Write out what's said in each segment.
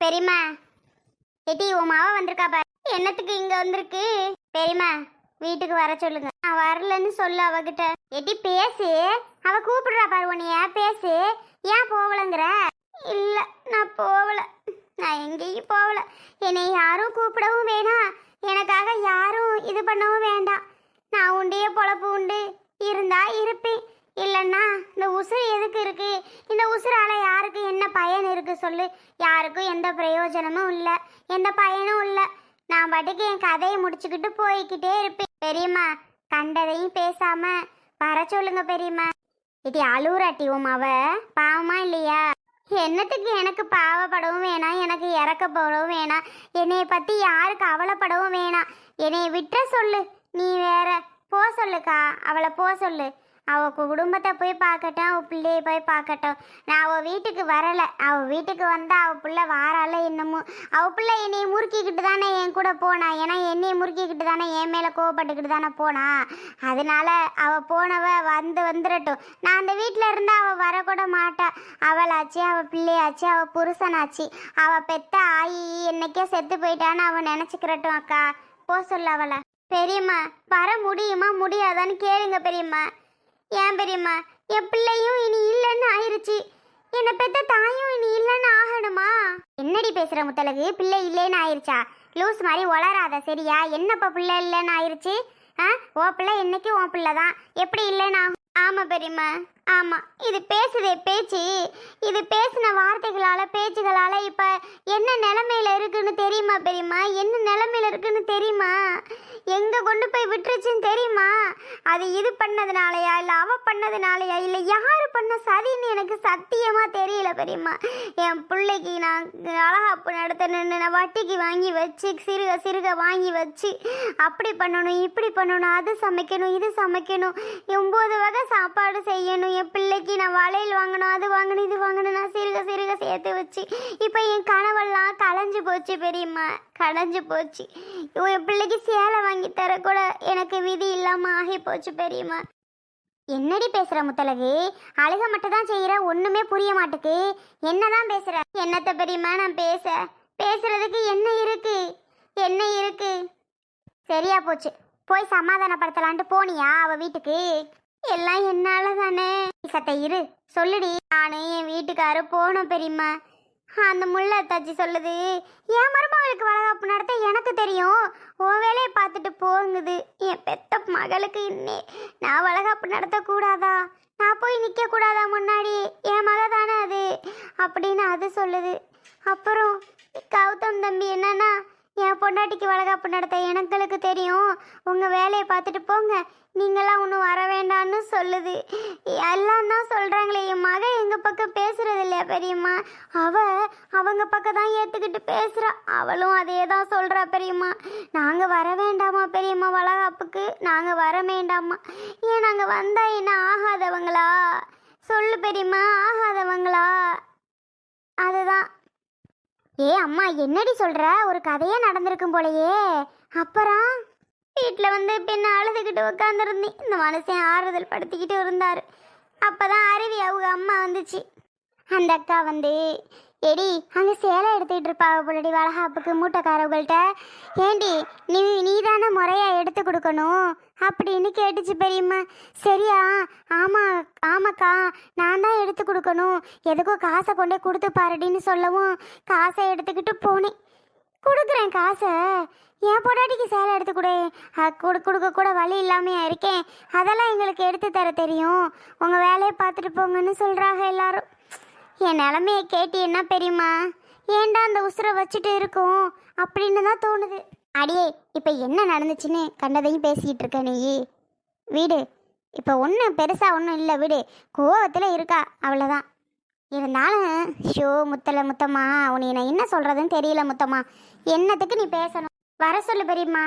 பெரியம்மா எட்டி உன் மாவா வந்திருக்கா பாரு. என்னத்துக்கு இங்க வந்திருக்கு? பெரியம்மா வீட்டுக்கு வர சொல்லுங்க. நான் வரலன்னு சொல்லு அவகிட்ட. எட்டி பேசு. அவ கூப்பிடுறா பாரு உன்னைய பேசு. ஏன் போகலங்கிற இல்ல நான் போகல நான் எங்கேயும் போகல என்னை யாரும் கூப்பிடவும் வேணாம் எனக்காக யாரும் இது பண்ணவும் வேண்டாம். நான் உண்டிய பொழப்பு உண்டு. இருந்தா இருப்பேன். இல்லைன்னா இந்த உசுறு எதுக்கு இருக்கு? இந்த உசுரால யாருக்கு என்ன பயன் இருக்கு சொல்லு? யாருக்கும் எந்த பிரயோஜனமும் இல்லை. எந்த பயனும் இல்லை. நான் பாட்டுக்கு என் கதையை முடிச்சுக்கிட்டு போய்க்கிட்டே இருப்பேன். பெரியம்மா கண்டதையும் பேசாம வர சொல்லுங்க பெரியம்மா. இது அழுவுறாட்டி அவ பாவமா இல்லையா? என்னத்துக்கு எனக்கு பாவப்படவும் வேணாம் எனக்கு இறக்கப்படவும் வேணாம். என்னைய பத்தி யாரு கவலைப்படவும் வேணாம். என்னைய விட்டுற சொல்லு. நீ வேற போ சொல்லுக்கா. அவளை போ சொல்லு. அவள் குடும்பத்தை போய் பார்க்கட்டும் அவள் பிள்ளையை போய் பார்க்கட்டும். நான் அவள் வீட்டுக்கு வரலை. அவள் வீட்டுக்கு வந்தால் அவள் பிள்ளை வாரால இன்னமும் அவள் பிள்ளை என்னை முறுக்கிக்கிட்டு தானே என் கூட போனா. ஏன்னா என்னையை முறுக்கிக்கிட்டு தானே என் மேலே கோவப்பட்டுக்கிட்டு தானே போனா. அதனால அவள் போனவ வந்து வந்துடட்டும் நான் அந்த வீட்டில் இருந்தால் அவள் வரக்கூட மாட்டா. அவளாச்சு அவள் பிள்ளையாச்சு அவள் புருஷனாச்சு. அவள் பெத்த ஆயி என்னைக்கே செத்து போயிட்டான்னு அவன் நினச்சிக்கிறட்டும் அக்கா. போ சொல்ல அவளை. பெரியம்மா வர முடியுமா? முடியாதான்னு கேளுங்க பெரியம்மா. ஏன் பெரியம்மா? என் பிள்ளையும் இனி இல்லைன்னு ஆயிருச்சு. என்னை பெத்த தாயும் இனி இல்லைன்னு ஆகணுமா? என்னடி பேசுற முத்தலகு பிள்ளை இல்லைன்னு ஆயிருச்சா? லூஸ் மாதிரி வளராத சரியா? என்னப்பா பிள்ளை இல்லைன்னு ஆயிருச்சு? ஆ? ஓ பிள்ளை என்னைக்கு உன் பிள்ளை தான் எப்படி இல்லைன்னு ஆகும்? ஆமா பெரியம்மா. ஆமாம் இது பேசுதே பேச்சு. இது பேசின வார்த்தைகளால் பேச்சுகளால் இப்போ என்ன நிலமையில இருக்குன்னு தெரியுமா பெரியம்மா? என்ன நிலமையில இருக்குன்னு தெரியுமா? எங்கே கொண்டு போய் விட்டுருச்சுன்னு தெரியுமா? அது இது பண்ணதுனாலயா இல்லை அவ பண்ணதுனாலயா இல்லை யார் பண்ண சரின்னு எனக்கு சத்தியமாக தெரியல பெரியம்மா. என் பிள்ளைக்கு நான் அழகாப்பு நடத்தணுன்னு நான் வட்டிக்கு வாங்கி வச்சு சிறுக சிறுக வாங்கி வச்சு அப்படி பண்ணணும் இப்படி பண்ணணும் அது சமைக்கணும் இது சமைக்கணும் ஒம்பது வகை சாப்பாடு செய்யணும் என் பிள்ளைக்கு நான் வளையல் வாங்கணும் அது வாங்கணும் இது வாங்கணும் நான் சிறுக சிறுக சேர்த்து வச்சு இப்போ என் கனவெல்லாம் களைஞ்சு போச்சு பெரியம்மா களைஞ்சு போச்சு. என் பிள்ளைக்கு சேலை வாங்கி தர கூட எனக்கு விதி இல்லாமல் ஆகி போச்சு பெரியம்மா. என்னடி பேசுற முத்தலகு அழுக மட்டும் தான் செய்யற ஒண்ணுமே புரிய மாட்டுக்கு. என்னதான் பேசுற? என்னத்த பெரியம்மா நான் பேச பேசுறதுக்கு என்ன இருக்கு? என்ன இருக்கு? சரியா போச்சு. போய் சமாதானப்படுத்தலான்ட்டு போனியா அவ வீட்டுக்கு? எல்லாம் என்னால தானே சத்த இரு. சொல்லுடி. நானு என் வீட்டுக்காரு போனோம் பெரியம்மா. அந்த முள்ள தச்சு சொல்லுது என் மருமகளுக்கு வளகாப்பு நடத்த எனக்கு தெரியும். உன் வேலையை பார்த்துட்டு போங்குது. என் பெத்த மகளுக்கு இன்னே நான் வளகாப்பு நடத்தக்கூடாதா? நான் போய் நிற்க கூடாதா முன்னாடி? என் மக தானே அது? அப்படின்னு அது சொல்லுது. அப்புறம் கௌதம் தம்பி என்னன்னா என் பொண்டாட்டிக்கு வளகாப்பு நடத்த எனங்களுக்கு தெரியும். உங்கள் வேலையை பார்த்துட்டு போங்க. நீங்களாம் ஒன்றும் வர வேண்டாம்னு சொல்லுது. எல்லாம் தான் சொல்கிறாங்களே என் மகன் எங்கள் பக்கம் பேசுகிறது இல்லையா பெரியம்மா? அவ அவங்க பக்கம் தான் ஏற்றுக்கிட்டு பேசுகிறா அவளும் அதே தான் சொல்கிறா பெரியம்மா. நாங்கள் வர வேண்டாமா பெரியம்மா வளகாப்புக்கு? நாங்கள் வர வேண்டாமா? ஏன் நாங்கள் வந்தால் என்ன ஆகாதவங்களா? சொல்லு பெரியம்மா ஆகாதவங்களா? அதுதான். ஏ அம்மா என்னடி சொல்கிற ஒரு கதையே நடந்திருக்கும் போலயே. அப்புறம்? வீட்டில் வந்து பெண்ணை அழுதுகிட்டு உட்காந்துருந்தேன் இந்த மனுஷன் ஆறுதல் படுத்திக்கிட்டு இருந்தார். அப்போ தான் அருவி அவங்க அம்மா வந்துச்சு. அந்த அக்கா வந்து எடி அங்கே சேலை எடுத்துக்கிட்டு இருப்பாங்க போலடி வளகாப்புக்கு மூட்டைக்காரவங்கள்ட்ட. ஏண்டி நீ நீ தானே முறையாக எடுத்து கொடுக்கணும்? அப்படின்னு கேட்டுச்சு பெரியம்மா. சரியா? ஆமாம் ஆமாக்கா நான் தான் எடுத்து கொடுக்கணும். எதுக்கும் காசை கொண்டே கொடுத்து பாருடின்னு சொல்லவும் காசை எடுத்துக்கிட்டு போனேன். கொடுக்குறேன் காசை? என் பொண்டாட்டிக்கு சேலை எடுத்து கொடு. கொடு கொடுக்க கூட வழி இல்லாமையா இருக்கேன். அதெல்லாம் எங்களுக்கு எடுத்து தர தெரியும். உங்கள் வேலையை பார்த்துட்டு போங்கன்னு சொல்கிறாங்க எல்லாரும். என் நிலமையை கேட்டு என்ன பெரியம்மா? ஏன்டா அந்த உசுரை வச்சுட்டு இருக்கும்? அப்படின்னு தான் தோணுது. அடியே இப்போ என்ன நடந்துச்சுன்னு கண்டதையும் பேசிக்கிட்டு இருக்க நீ. வீடு. இப்போ ஒன்றும் பெருசாக ஒன்றும் இல்லை வீடு. கோவத்தில் இருக்கா அவ்வளோதான் இருந்தாலும் ஷோ முத்தலை முத்தம்மா உன்னை நான் என்ன சொல்கிறதுன்னு தெரியல முத்தம்மா. என்னத்துக்கு நீ பேசணும்? வர சொல்லு பெரியம்மா.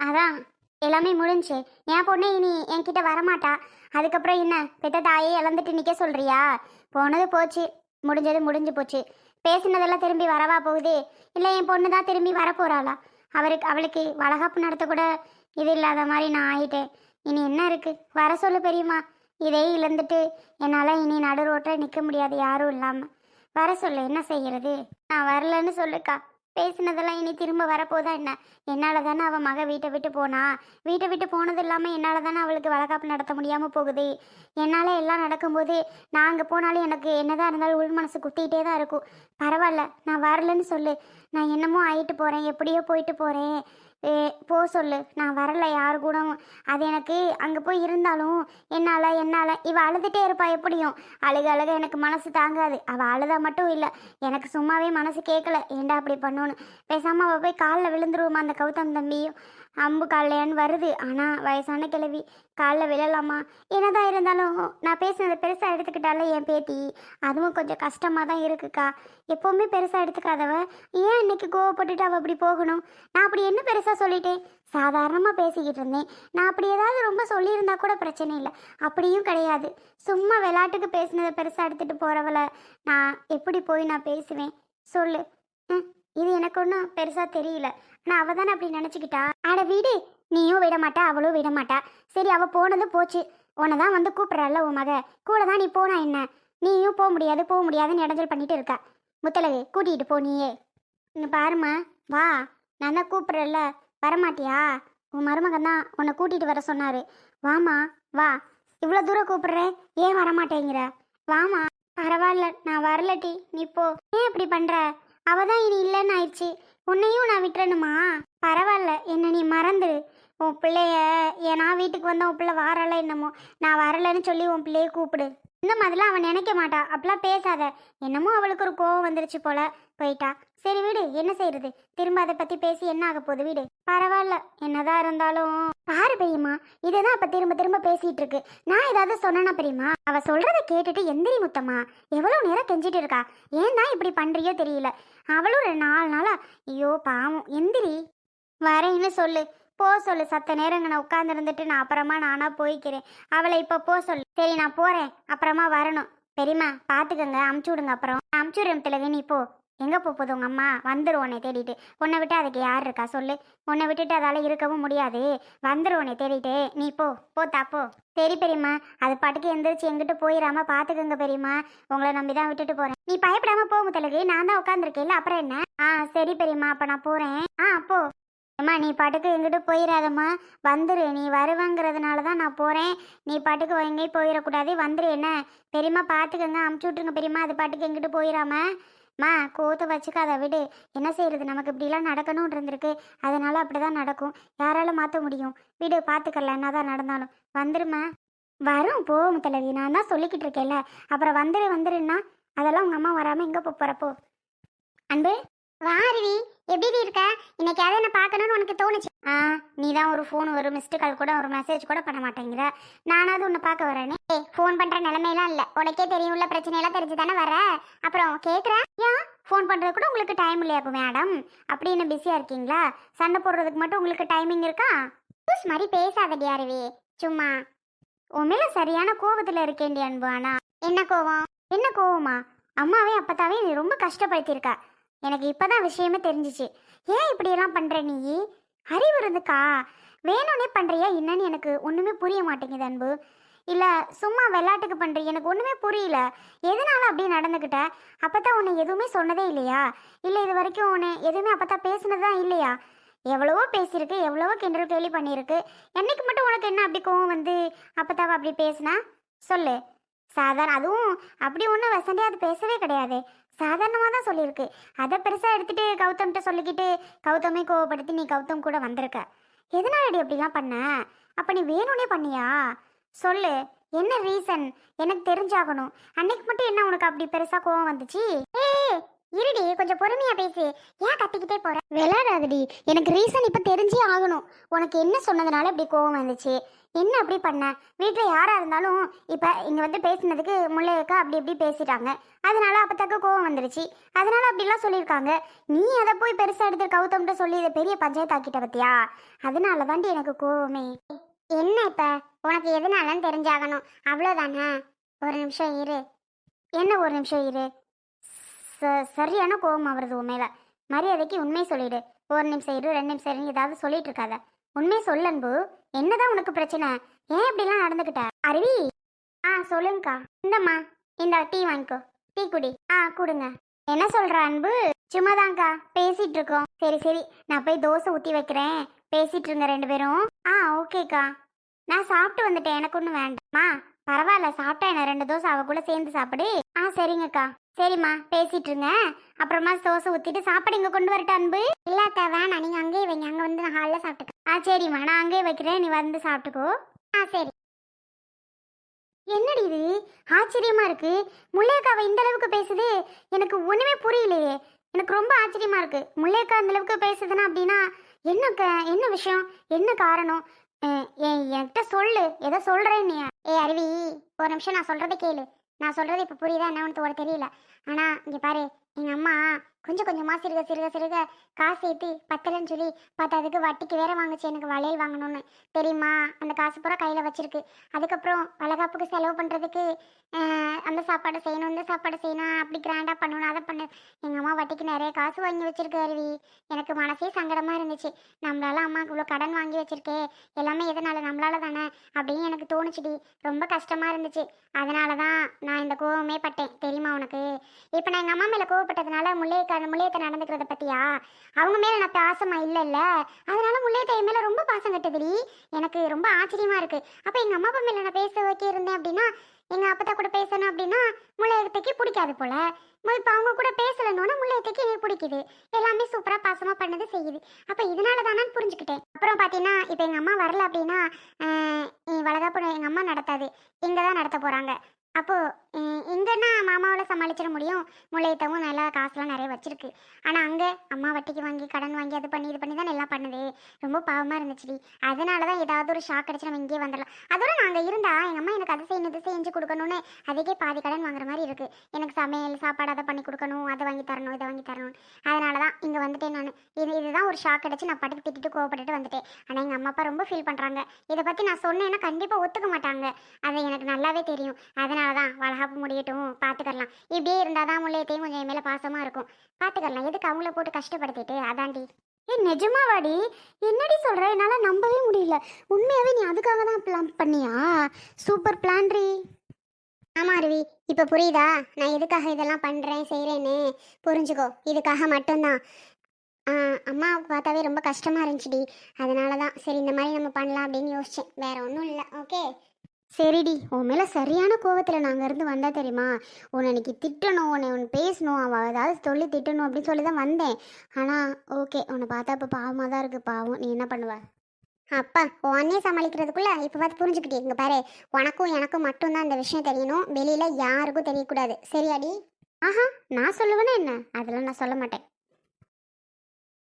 அதான் எல்லாமே முடிஞ்சு. என் பொண்ணு இனி என்கிட்ட வரமாட்டா. அதுக்கப்புறம் என்ன பெத்த தாயே இழந்துட்டு நிற்க சொல்றியா? போனது போச்சு. முடிஞ்சது முடிஞ்சு போச்சு. பேசினதெல்லாம் திரும்பி வரவா போகுது? இல்லை என் பொண்ணு தான் திரும்பி வரப்போறாளா? அவருக்கு அவளுக்கு வளகாப்பு நடத்த கூட இது இல்லாத மாதிரி நான் ஆயிட்டேன். இனி என்ன இருக்கு? வர சொல்லு பெரியம்மா. இதே இழந்துட்டு என்னால் இனி நடு ரோட்டில் நிற்க முடியாது யாரும் இல்லாமல் வர சொல்லு என்ன செய்கிறது நான் வரலன்னு சொல்லுக்கா. பேசினதெல்லாம் இனி திரும்ப வரப்போதா என்ன? என்னால் தானே அவள் மக வீட்டை விட்டு போனா? வீட்டை விட்டு போனது இல்லாமல் என்னால் தானே அவளுக்கு வளகாப்பு நடத்த முடியாமல் போகுது? என்னால் எல்லாம் நடக்கும்போது நான் அங்கே போனாலும் எனக்கு என்னதான் இருந்தாலும் உள் மனசு குத்திக்கிட்டே தான் இருக்கும். பரவாயில்ல நான் வரலன்னு சொல்லு. நான் என்னமோ ஆயிட்டு போகிறேன் எப்படியோ போயிட்டு போகிறேன் போ சொல்லு. நான் வரல யாரு கூட அது எனக்கு அங்கே போய் இருந்தாலும் என்னால் என்னால். இவள் அழுதுகிட்டே இருப்பா எப்படியும். அழுக அழுக எனக்கு மனசு தாங்காது. அவள் அழுதா மட்டும் இல்லை. எனக்கு சும்மாவே மனசு கேட்கல ஏன்டா அப்படி பண்ணோன்னு. பேசாமல் அவள் போய் காலில் விழுந்துருவோமா அந்த கௌதம் தம்பியும். அம்பு காலையான்னு வருது. ஆனால் வயசான கிழவி காலில் விழலாமா? என்னதான் இருந்தாலும் நான் பேசினதை பெருசாக எடுத்துக்கிட்டால என் பேத்தி. அதுவும் கொஞ்சம் கஷ்டமாக தான் இருக்குக்கா. எப்போவுமே பெருசாக எடுத்துக்காதவ. ஏன் இன்னைக்கு கோவப்பட்டுட்டு அவள் அப்படி போகணும்? நான் அப்படி என்ன பெருசாக சொல்லிட்டேன்? சாதாரணமாக பேசிக்கிட்டு இருந்தேன். நான் அப்படி ஏதாவது ரொம்ப சொல்லியிருந்தா கூட பிரச்சனை இல்லை. அப்படியும் கிடையாது. சும்மா விளாட்டுக்கு பேசினதை பெருசாக எடுத்துகிட்டு போகிறவள நான் எப்படி போய் நான் பேசுவேன்? சொல்லு. ம், இது எனக்கு ஒன்றும் பெருசாக தெரியல. ஆனால் அவள் தானே அப்படி நினச்சிக்கிட்டா? அட வீடு நீயும் விட மாட்டா அவளும் விட மாட்டா சரி அவள் போனது போச்சு. உன்னை தான் வந்து கூப்பிட்றல்ல உன் மக. கூட தான் நீ போனா என்ன? நீயும் போக முடியாது போக முடியாதுன்னு இடைஞ்சல் பண்ணிட்டு இருக்கா. முத்தலகு கூட்டிகிட்டு போ நீயே. இங்கே பாரும்மா வா. நான் தான் கூப்பிட்றேல்ல வரமாட்டியா? உன் மருமகன் தான் உன்னை கூட்டிகிட்டு வர சொன்னார். வாமா வா. இவ்வளோ தூரம் கூப்பிட்றேன் ஏன் வரமாட்டேங்கிற? வாமா பரவாயில்ல நான் வரலட்டி நீ போ. ஏன் இப்படி பண்ணுற அவ தான் இனி இல்லைன்னு ஆயிடுச்சு உன்னையும் நான் விட்டுறணுமா? பரவாயில்ல என்ன நீ மறந்துடு உன் பிள்ளைய ஏன்னா நான் வீட்டுக்கு வந்தா உன் பிள்ளை வாரல என்னமோ? நான் வரலைன்னு சொல்லி உன் பிள்ளைய கூப்பிடு. இந்த மாதிரிலாம் அவன் நினைக்க மாட்டா. அப்படிலாம் பேசாத. என்னமோ அவளுக்கு ஒரு கோவம் வந்துருச்சு போல. போயிட்டா. சரி விடு என்ன செய்யறது திரும்ப அதை பத்தி பேசி என்ன ஆக போகுது விடு. பரவாயில்ல என்னதான் இருந்தாலும். பாரு பெரியம்மா இதுதான் அப்ப திரும்ப திரும்ப பேசிட்டு இருக்கு. நான் ஏதாவது சொன்னேன்னா பெரியமா அவ சொல்றத கேட்டுட்டு எந்திரி முத்தம்மா. எவ்வளவு நேரம் கெஞ்சிட்டு இருக்கா? ஏன் தான் இப்படி பண்றியோ தெரியல. அவளும் ரெண்டு நாலு நாளா ஐயோ பாவம் எந்திரி. வரேன்னு சொல்லு. போ சொல்லு சத்த நேரம் நான் உட்கார்ந்து இருந்துட்டு நான் அப்புறமா நானா போய்க்கிறேன். அவளை இப்போ போ சொல்லு. சரி நான் போறேன். அப்புறமா வரணும். பெரியம்மா பாத்துக்கங்க அமுச்சு விடுங்க அப்புறம். அமுச்சு விடுறேன் திலகு நீ போ. எங்கே போகுது உங்கள் அம்மா? வந்துடும் உன்னை தேடிட்டு. உன்னை விட்டு அதுக்கு யார் இருக்கா? சொல்லு. உன்னை விட்டுட்டு அதால இருக்கவும் முடியாது. வந்துடும் உன்னை தேடிட்டு. நீ போ. போத்தா போ. சரி பெரியம்மா. அது பாட்டுக்கு எந்திரிச்சு எங்கிட்ட போயிடாம பார்த்துக்கோங்க பெரியம்மா. உங்களை நம்பி தான் விட்டுட்டு போறேன். நீ பயப்படாம போ முத்தலகு நான் தான் உட்காந்துருக்கேன் அப்புறம் என்ன? ஆ சரி பெரியம்மா. அப்போ நான் போகிறேன் ஆ போ. அம்மா நீ பாட்டுக்கு எங்கிட்ட போயிடாதம்மா வந்துரு. நீ வருவங்கிறதுனால தான் நான் போகிறேன் நீ பாட்டுக்கு எங்கேயும் போயிடக்கூடாது வந்துரு என்ன? பெரியம்மா பார்த்துக்கங்க அமுச்சு விட்ருங்க பெரியம்மா. அது பாட்டுக்கு எங்கிட்ட போயிடாம மா கோத்த வச்சுக்காத விடு. என்ன செய்யறது நமக்கு இப்படிலாம் நடக்கணும்னு இருந்திருக்கு. அதனால அப்படிதான் நடக்கும். யாரால மாற்ற முடியும்? விடு பார்த்துக்கலாம் என்னதான் நடந்தாலும். வந்துருமா வரும். போ முத்தலவி நான் தான் சொல்லிக்கிட்டு இருக்கேன்ல. அப்புறம் வந்துரு வந்துருன்னா அதெல்லாம் உங்கள் அம்மா வராமல் எங்கே போகிறப்போ அன்பு? வாருவி எப்படி இருக்க? இன்னைக்கு அதை என்ன பார்க்கணும்னு உனக்கு தோணுச்சு? ஆ நீ தான் ஒரு ஃபோன் ஒரு மிஸ்டு கால் கூட ஒரு மெசேஜ் கூட பண்ண மாட்டேங்கிற. நானாவது உன்னை பார்க்க வரேனே. ஏய் ஃபோன் பண்ற நிலைமையெல்லாம் இல்லை. உனக்கே தெரியும்ல பிரச்சனையெல்லாம் தெரிஞ்சு தானே வர அப்புறம் கேட்குறேன் ஏன் ஃபோன் பண்ணுறது கூட உங்களுக்கு டைம் இல்லையா இப்போ மேடம் அப்படின்னு பிஸியாக இருக்கீங்களா? சண்டை போடுறதுக்கு மட்டும் உங்களுக்கு டைமிங் இருக்கா? லூஸ் மாதிரி பேசாதடி அருவி. சும்மா. உன் சரியான கோவத்தில் இருக்கேன்டி அன்பு ஆனா. என்ன கோவம்? என்ன கோவமா? அம்மாவே அப்பத்தாவே நீ ரொம்ப கஷ்டப்படுத்தியிருக்கா. எனக்கு இப்போதான் விஷயமே தெரிஞ்சிச்சு. ஏன் இப்படியெல்லாம் பண்ணுற நீ? அறிவு இருந்துக்கா. வேணும்னே பண்ணுறியா என்னன்னு எனக்கு ஒன்றுமே புரிய மாட்டேங்குது அன்பு. இல்லை சும்மா விளையாட்டுக்கு பண்ணுறீ எனக்கு ஒன்றுமே புரியல. எதனால அப்படி நடந்துக்கிட்ட அப்பதான் உன்னை எதுவுமே சொன்னதே இல்லையா? இல்லை இது வரைக்கும் உன்னை எதுவுமே அப்போ தான் பேசினது தான் இல்லையா? எவ்வளவோ பேசியிருக்கு எவ்வளவோ கிண்டல் கேள்வி பண்ணியிருக்கு. என்னைக்கு மட்டும் உனக்கு என்ன அப்படி கோவம் வந்து அப்பத்தாவ அப்படி பேசுனா? சொல்லு. சாதாரண அதுவும் அப்படி ஒன்றும் வசந்தே அது பேசவே கிடையாது. சாதாரணமாக தான் சொல்லியிருக்கு. அதை பெருசாக எடுத்துகிட்டு கௌதம்கிட்ட சொல்லிக்கிட்டு கௌதமே கோவப்படுத்தி நீ கௌதம் கூட வந்திருக்க. எதனாலடி அப்படிலாம் பண்ண? அப்போ நீ வேணும்னே பண்ணியா? சொல்லு. என்ன ரீசன் எனக்கு தெரிஞ்சாகணும். அன்னைக்கு மட்டும் என்ன உனக்கு அப்படி பெருசாக கோவம் வந்துச்சு? ஏ இருடி கொஞ்சம் பொறுமையா பேசு. ஏன் கத்திக்கிட்டே போற? விளையாடாதடி. எனக்கு ரீசன் இப்போ தெரிஞ்சே ஆகணும். உனக்கு என்ன சொன்னதுனால இப்படி கோவம் வந்துச்சு? என்ன அப்படி பண்ண? வீட்டில் யாராக இருந்தாலும் இப்போ இங்கே வந்து பேசினதுக்கு முல்லையக்கா அப்படி இப்படி பேசிட்டாங்க. அதனால அப்பத்தக்க கோவம் வந்துருச்சு. அதனால அப்படிலாம் சொல்லியிருக்காங்க. நீ அதை போய் பெருசாக எடுத்து கௌதம்கிட்ட சொல்லி இதை பெரிய பஞ்சாயத்து ஆக்கிட்ட பத்தியா? அதனால தாண்டி எனக்கு கோவமே. என்ன இப்போ? உனக்கு எதுனாலன்னு தெரிஞ்சாகணும். அவ்வளோதானே ஒரு நிமிஷம் இரு. என்ன ஒரு நிமிஷம் இரு. ச- சரியான கோவம் வருது உண்மையில மரியாதைக்கு உண்மை சொல்லிடு. ஒரு நிமிஷம் இரு ரெண்டு நிமிஷம் இரு ஏதாவது சொல்லிட்டு இருக்காத. உண்மை சொல்லு அன்பு. என்னதான் உனக்கு பிரச்சனை? ஏன் இப்படிலாம் நடந்துக்கிட்ட அருவி? ஆ சொல்லுங்கக்கா. இந்தம்மா. இந்த டீ வாங்கிக்கோ. டீ குடி. ஆ கொடுங்க. என்ன சொல்ற அன்பு? சும்மாதாங்க்கா பேசிட்டு இருக்கோம் சரி சரி. நான் போய் தோசை ஊற்றி வைக்கிறேன். பேசிட்டு இருங்க ரெண்டு பேரும். ஆ ஓகேக்கா. நான் சாப்பிட்டு வந்துட்டேன். எனக்கு ஒன்றும் வேண்டாம்மா. பரவாயில்ல. சாப்பிட்டேன் என்ன? ரெண்டு தோசை அவ கூட சேர்ந்து சாப்பிடு. ஆ சரிங்கக்கா. சரிம்மா பேசிட்டு இருங்க அப்புறமா தோசை ஊற்றிட்டு சாப்பாடு இங்கே கொண்டு வரட்ட அன்பு. இல்லாத்த வேணாம். நீங்கள் அங்கேயே வைங்க. அங்கே வந்து நான் ஹாலில் சாப்பிட்டுக்க ஆ சரிம்மா. நான் அங்கேயே வைக்கிறேன். நீ வந்து சாப்பிட்டுக்கோ. ஆ சரி. என்னடி இது? ஆச்சரியமா இருக்கு. முல்லையக்காவை இந்த அளவுக்கு பேசுது. எனக்கு ஒண்ணுமே புரியலையே. எனக்கு ரொம்ப ஆச்சரியமா இருக்கு. முல்லையக்கா இந்த அளவுக்கு பேசுதுன்னா அப்படின்னா என்ன க- என்ன விஷயம்? என்ன காரணம்? என்கிட்ட சொல்லு. எதை சொல்றேன்னு ஏ அருவி ஒரு நிமிஷம் நான் சொல்றதை கேளு. நான் சொல்கிறது இப்போ புரியுதா என்ன உனக்கு தெரியல. ஆனால் இங்கே பாரு எங்கள் அம்மா கொஞ்சம் கொஞ்சமாக சிறுக சிறுக சிறுக காசு ஏற்றி பத்தலைன்னு சொல்லி பார்த்ததுக்கு வட்டிக்கு வேற வாங்குச்சு. எனக்கு வளையல் வாங்கணும்னு. தெரியுமா? அந்த காசு பூரா கையில் வச்சிருக்கு. அதுக்கப்புறம் வளகாப்புக்கு செலவு பண்ணுறதுக்கு அந்த சாப்பாடு செய்யணும் இந்த சாப்பாடு செய்யணும் அப்படி கிராண்டாக பண்ணணும் அதை பண்ணு. எங்கள் அம்மா வட்டிக்கு நிறைய காசு வாங்கி வச்சிருக்கு அருவி. எனக்கு மனசே சங்கடமாக இருந்துச்சு. நம்மளால அம்மாவுக்கு இவ்வளோ கடன் வாங்கி வச்சிருக்கே. எல்லாமே எதனால? நம்மளால தானே. அப்படின்னு எனக்கு தோணுச்சுடி. ரொம்ப கஷ்டமாக இருந்துச்சு. அதனால தான் நான் இந்த கோவமே பட்டேன். தெரியுமா உனக்கு? இப்போ நான் எங்கள் அம்மா மேலே கோவப்பட்டதுனால முல்லையக்கா முல்லையத்தை நடந்துக்கிறத பற்றியா அவங்க மேலே நான் பாசமா இல்லைல்ல. அதனால முல்லையத்தை என் மேலே ரொம்ப பாசம் கட்டுதுடி. எனக்கு ரொம்ப ஆச்சரியமா இருக்கு. அப்போ எங்கள் அம்மா அப்பா மேலே நான் பேச வைக்க இருந்தேன் அப்படின்னா எங்கள் அப்பத்தா கூட பேசணும் அப்படின்னா முல்லையத்தைக்கு பிடிக்காது போல. இப்போ அவங்க கூட பேசலன்னு முல்லையத்தைக்கு எனக்கு பிடிக்குது. எல்லாமே சூப்பராக பாசமாக பண்ணது செய்யுது. அப்போ இதனால தானே புரிஞ்சுக்கிட்டேன். அப்புறம் பார்த்தீங்கன்னா இப்போ எங்கள் அம்மா வரல அப்படின்னா வளகாப்பு எங்கள் அம்மா நடத்தாது. இங்கே தான் நடத்த போகிறாங்க அப்போது இங்கன்னா மாமாவில் சமாளிச்சிட முடியும். முளையத்தவும் நல்லா காசுலாம் நிறைய வச்சிருக்கு. ஆனால் அங்கே அம்மா வட்டிக்கு வாங்கி கடன் வாங்கி அது பண்ணி இது பண்ணி தான் எல்லாம் பண்ணுது. ரொம்ப பாவமாக இருந்துச்சுடி. அதனால தான் ஏதாவது ஒரு ஷாக் அடிச்சு நம்ம இங்கேயே வந்துடலாம். அதோட நாங்கள் இருந்தா எங்கள் அம்மா எனக்கு அது செய்யணும் இது செஞ்சு கொடுக்கணும்னு அதுக்கே பாதி கடன் வாங்குற மாதிரி இருக்கு. எனக்கு சமையல் சாப்பாடு அதை பண்ணி கொடுக்கணும் அதை வாங்கி தரணும் இதை வாங்கி தரணும் அதனால தான் இங்கே வந்துட்டேன் நான். இது இதுதான் ஒரு ஷாக் அடிச்சு நான் படுத்து திட்டிட்டு கோவப்பட்டுட்டு வந்துட்டேன். ஆனால் எங்கள் அம்மா அப்பா ரொம்ப ஃபீல் பண்ணுறாங்க இதை பற்றி நான் சொன்னேன்னா கண்டிப்பாக ஒத்துக்க மாட்டாங்க. அது எனக்கு நல்லாவே தெரியும். அதனால தான் வளகாப்பு முடியட்டும் பார்த்துக்கலாம் இப்படியே இருந்தால் தான் முல்லையத்தையும் கொஞ்சம் என் மேலே பாசமாக இருக்கும். பார்த்துக்கலாம் எதுக்கு அவங்கள போட்டு கஷ்டப்படுத்திட்டு? அதாண்டி. ஏ நிஜமாவாடி? என்னடி சொல்ற? என்னால நம்பவே முடியல. உண்மையாவே நீ அதுக்காக தான் பிளான் பண்ணியா சூப்பர் பிளான்ரி ஆமா அருவி. இப்போ புரியுதா? நான் எதுக்காக இதெல்லாம் பண்றேன் செய்கிறேன்னு புரிஞ்சுக்கோ. இதுக்காக மட்டும்தான். ஆ, அம்மாவுக்கு பார்த்தாவே ரொம்ப கஷ்டமா இருந்துச்சுடி. அதனால தான் சரி இந்த மாதிரி நம்ம பண்ணலாம் அப்படின்னு யோசிச்சேன். வேற ஒன்றும் இல்லை. ஓகே சரிடி உன் மேலே சரியான கோவத்தில் நாங்கள் இருந்து வந்தா தெரியுமா? உன்னை இன்னைக்கு திட்டணும் உன்னை உன் பேசணும் அவள் ஏதாவது சொல்லி திட்டணும் அப்படின்னு சொல்லி தான் வந்தேன். ஆனால் ஓகே உன்னை பார்த்தா இப்போ பாவமாக தான் இருக்குது பாவம். நீ என்ன பண்ணுவ? அப்பா உன்னையே சமாளிக்கிறதுக்குள்ள இப்போ பார்த்து புரிஞ்சுக்கிட்டே இங்கே பாரு. உனக்கும் எனக்கும் மட்டும்தான் இந்த விஷயம் தெரியணும். வெளியில் யாருக்கும் தெரியக்கூடாது. சரியாடி? ஆஹா நான் சொல்லுவேன்னா என்ன? அதெல்லாம் நான் சொல்ல மாட்டேன்.